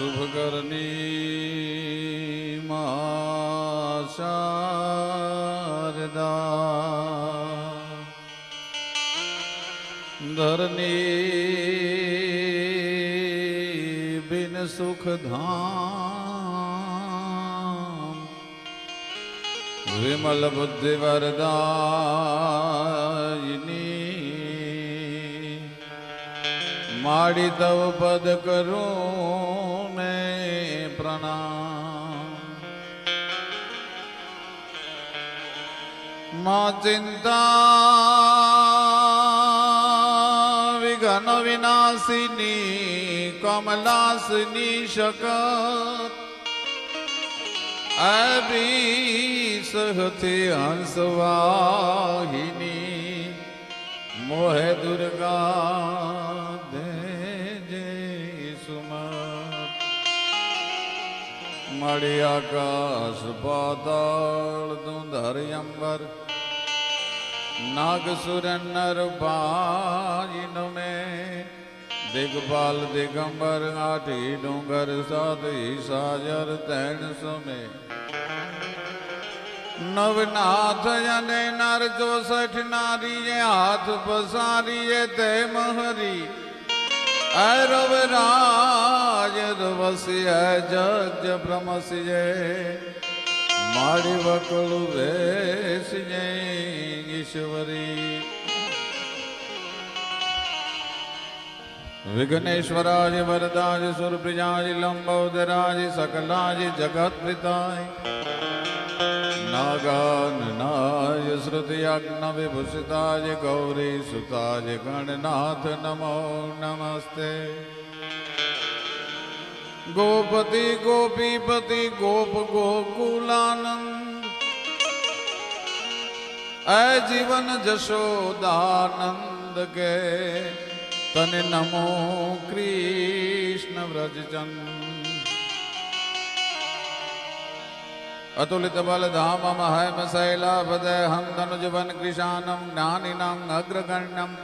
શુભ કરની મા શારદા ધરની બિન સુખ ધામ વિમલ બુદ્ધિ વરદાયની માડી તવ પદ કરું. प्रणाम। चिंता विघन विनाशिनी कमलासिनी शक अभी हंसवाहिनी मोह दुर्गा। ਮੜੀ ਆਕਾਸ ਪਾਤਾਲ ਦੁੰਧਰ ਅੰਬਰ, ਨਾਗ ਸੁਰਨ ਨਰ ਬਾਜਿਨ ਮੇ ਦਿਗਪਾਲ ਦਿਗੰਬਰ ਆਠੀ ਡੂੰਗਰ ਸਾਧੀ ਸਾਜਰ ਤੈਨ ਸਮੇ। ਨਵਨਾਥ ਜਨੇ ਨਰ ਜੋ ਸਠ ਨਾਰੀ ਹਾਥ ਪਸਾਰੀਏ ਤੇ ਮਹਰੀ अरब राज रवसी है जग भ्रमसिये माड़ी वकुल ईश्वरी। विघ्नेश्वराज वरदाज सुरप्रियाज लंबोदराज सकलाज जगत पिताय नागाननाय श्रुतियग्नविभूषिताय गौरीसुताय गणनाथ नमो नमस्ते। गोपति गोपीपति गोप गोकुलानंद जीवन जशोदानंद के, तन नमो कृष्ण व्रज चंद अतुलित बल धाम महम शैलाभदय हम धनुज वन कृषानम ज्ञानिनाम अग्रगण्यम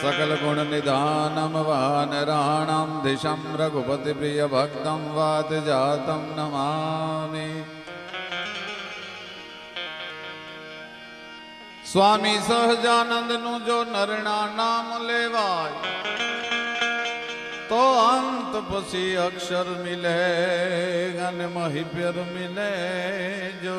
सकल गुण निधानम वानराणाम दिशम रघुपति प्रिय भक्तम वात जातम नमामि। स्वामी सहजानंद नु जो नरणा नाम लेवाय तो अंत पसी अक्षर मिले गन मही प्यर मिले जो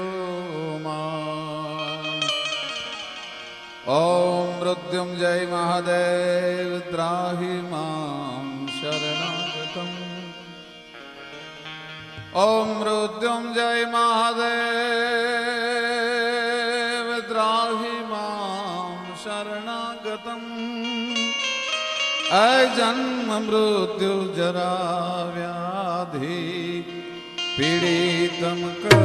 ओम मृत्युंजय महादेव, त्राहि माम शरणागतम्। ओम मृत्युंजय महादेव। अजन्म मृत्यु जरा व्याधि पीड़ितम कर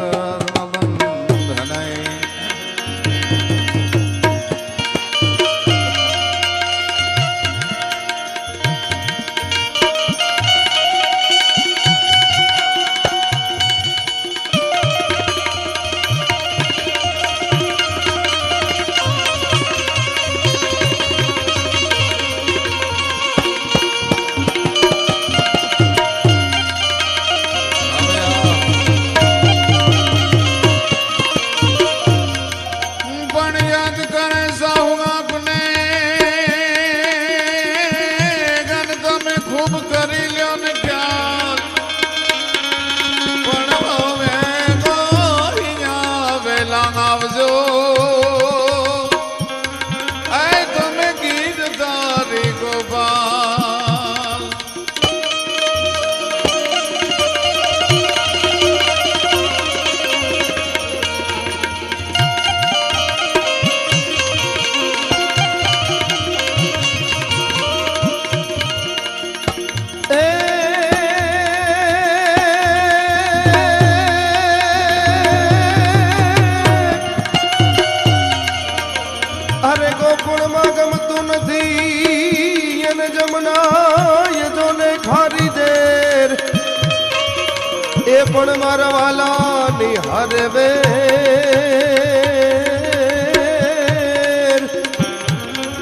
પણ મારા વાલા નિહારે વેર.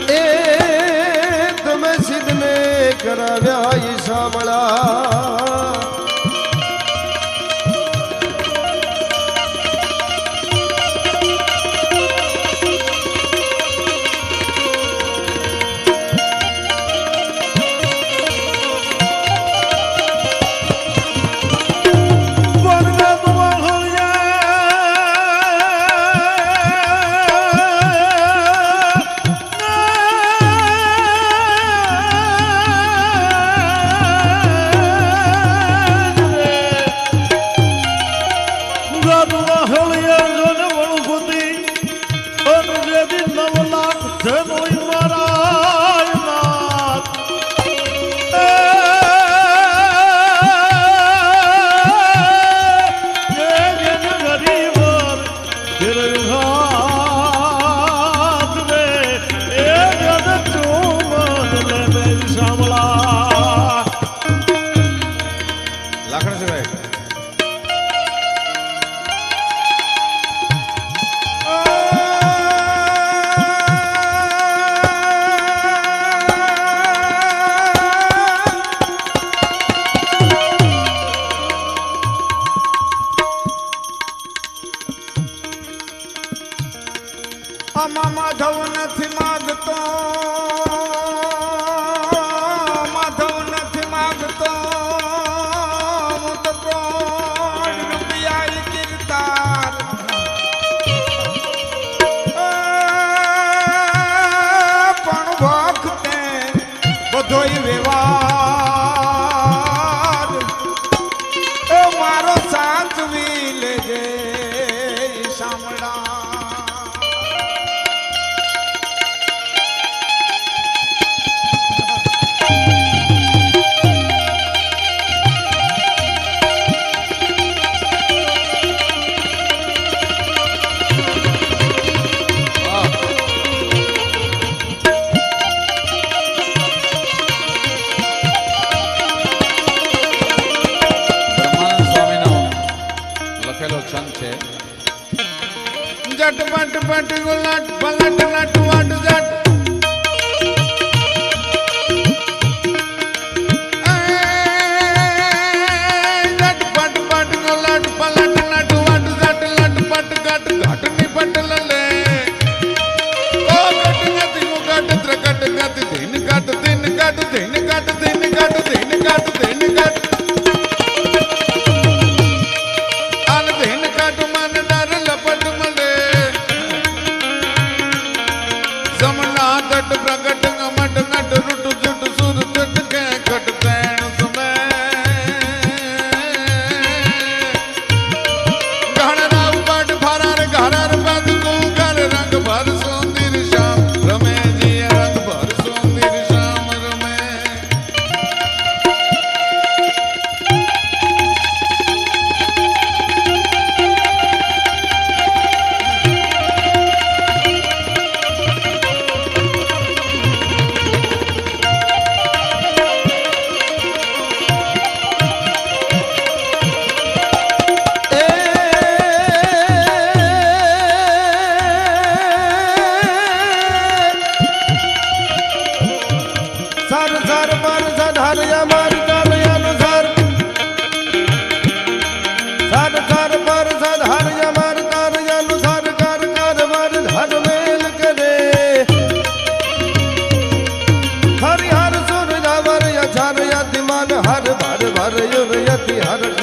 એ તમે સિદ્ધને કરાવ્યા ઈ આમાં માધવ નથી માગતો. માધવ નથી માગતો. હું તો પ્રોણ પિયાલ કીર્તાર. પણ વખતે બધોય વ્યવહાર பாட்டு பிரகாரம் Yar